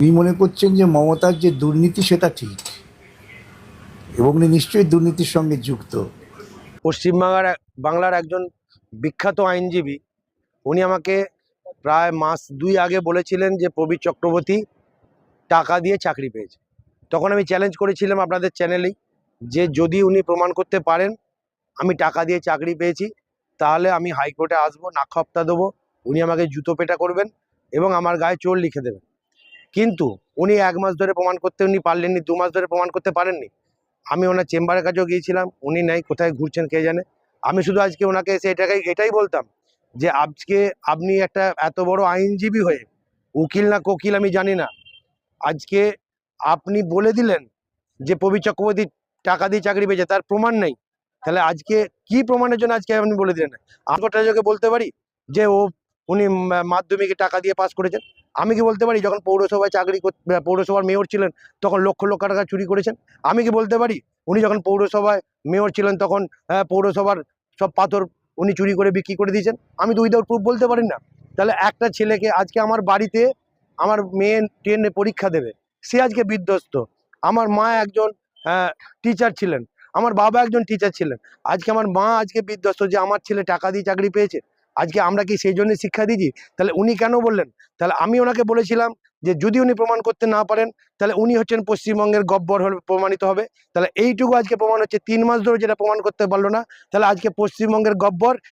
উনি মনে করছেন যে মমতার যে দুর্নীতি, সেটা ঠিক। এবং উনি নিশ্চয়ই দুর্নীতির সঙ্গে যুক্ত। পশ্চিমবাংলার বাংলার একজন বিখ্যাত আইনজীবী, উনি আমাকে প্রায় মাস দুই আগে বলেছিলেন যে, প্রবীর চক্রবর্তী টাকা দিয়ে চাকরি পেয়েছে। তখন আমি চ্যালেঞ্জ করেছিলাম আপনাদের চ্যানেলেই যে, যদি উনি প্রমাণ করতে পারেন, আমি টাকা দিয়ে চাকরি পেয়েছি, তাহলে আমি হাইকোর্টে আসব, নাক হপ্তা দেবো, উনি আমাকে জুতো পেটা করবেন এবং আমার গায়ে চোর লিখে দেবেন। কিন্তু উনি এক মাস ধরে প্রমাণ করতে উনি পারলেননি, দু মাস ধরে প্রমাণ করতে পারেননি। আমি ওনার চেম্বারের কাছেও গিয়েছিলাম, উনি নাই, কোথায় ঘুরছেন কে জানে। আমি শুধু আজকে ওনাকে এসে এটাকে এটাই বলতাম যে আজকে আপনি একটা এত বড় আইনজীবী হয়ে, উকিল না কোকিল আমি জানি না, আজকে আপনি বলে দিলেন যে প্রবীর চক্রবর্তী টাকা দিয়ে চাকরি পেয়েছে, তার প্রমাণ নেই। তাহলে আজকে কি প্রমাণের জন্য আজকে আপনি বলে দিলেন? আমি বলতে পারি যে ও উনি মাধ্যমিকে টাকা দিয়ে পাস করেছেন। আমি কি বলতে পারি, যখন পৌরসভায় চাকরি কর- পৌরসভার মেয়র ছিলেন, তখন লক্ষ লক্ষ টাকা চুরি করেছেন। আমি কি বলতে পারি, উনি যখন পৌরসভায় মেয়র ছিলেন, তখন পৌরসভার সব পাথর উনি চুরি করে বিক্রি করে দিয়েছেন। আমি তো উইদাউট প্রুফ বলতে পারি না। তাহলে একটা ছেলেকে আজকে আমার বাড়িতে আমার মেয়ে টেনে পরীক্ষা দেবে, সে আজকে বিধ্বস্ত। আমার মা একজন টিচার ছিলেন, আমার বাবা একজন টিচার ছিলেন। আজকে আমার মা আজকে বিধ্বস্ত যে আমার ছেলে টাকা দিয়ে চাকরি পেয়েছে আজকে আমরা কি সেই জন্য শিক্ষা দিয়েছি? তাহলে উনি কেন বললেন? তাহলে আমি ওনাকে বলেছিলাম যে যদি উনি প্রমাণ করতে না পারেন, তাহলে উনি হচ্ছেন পশ্চিমবঙ্গের গব্বর হলে প্রমাণিত হবে। তাহলে এইটুকু আজকে প্রমাণ হচ্ছে। তিন মাস ধরে যেটা প্রমাণ করতে পারল না, তাহলে আজকে পশ্চিমবঙ্গের গব্বর